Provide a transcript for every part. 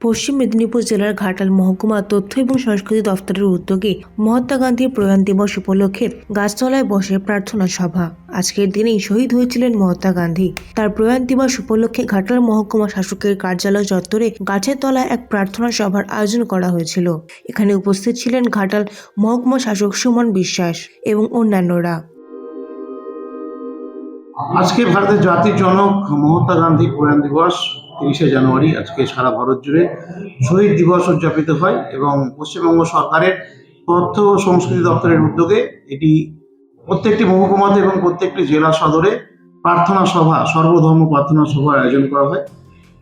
পশ্চিম মেদিনীপুর জেলার ঘাটাল মহকুমা তথ্য এবং সংস্কৃতি দফতরের উদ্যোগে মহাত্মা গান্ধীর প্রয়াণ দিবস উপলক্ষে গাছতলায় বসে প্রার্থনা সভা। আজকের দিনেই শহীদ হয়েছিলেন মহাত্মা গান্ধী। তার প্রয়াণ দিবস উপলক্ষে ঘাটাল মহকুমা শাসকের কার্যালয় চত্বরে গাছের তলায় এক প্রার্থনা সভার আয়োজন করা হয়েছিল। এখানে উপস্থিত ছিলেন ঘাটাল মহকুমা শাসক সুমন বিশ্বাস এবং অন্যান্যরা। আজকে ভারতের জাতির জনক মহাত্মা গান্ধীর প্রয়াণ দিবস তিরিশে জানুয়ারি আজকে সারা ভারত জুড়ে শহীদ দিবস উদযাপিত হয় এবং পশ্চিমবঙ্গ সরকারের তথ্য ও সংস্কৃতি দপ্তরের উদ্যোগে এটি প্রত্যেকটি মহকুমাতে এবং প্রত্যেকটি জেলা সদরে প্রার্থনা সভা, সর্বধর্ম প্রার্থনা সভার আয়োজন করা হয়।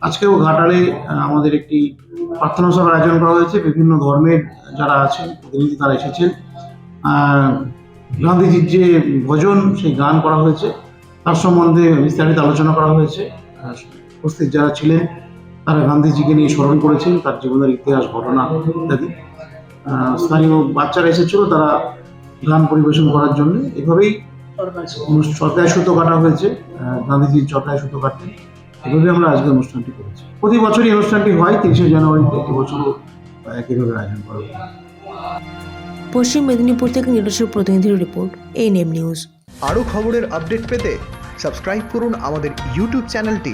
আজকেও ঘাটালে আমাদের একটি প্রার্থনা সভার আয়োজন করা হয়েছে। বিভিন্ন ধর্মের যারা আছেন, প্রতিনিধি তারা এসেছেন। গান্ধীজির যে ভজন, সেই গান করা হয়েছে। তার সম্বন্ধে বিস্তারিত আলোচনা করা হয়েছে। উপস্থিত যারা ছিলেন তারা গান্ধীজিকে নিয়ে স্মরণ করেছেন। তার জীবনের ইতিহাস ঘটনা ইত্যাদি। স্থানীয় বাচ্চারা এসেছিল তারা গান পরিবেশন করার জন্য। এভাবেই চটায় সুতো কাটা হয়েছে। গান্ধীজির চটায় সুতো কাটতেন। এভাবে আমরা আজকে অনুষ্ঠানটি করেছি। প্রতি বছরই অনুষ্ঠানটি হয় তিরিশে জানুয়ারিতে এবছরও একইভাবে আয়োজন করা হয়েছে পশ্চিম মেদিনীপুর থেকে নিজস্ব প্রতিনিধির রিপোর্ট এই নেম নিউজ আরও খবরের আপডেট পেতে সাবস্ক্রাইব করুন আমাদের ইউটিউব চ্যানেলটি।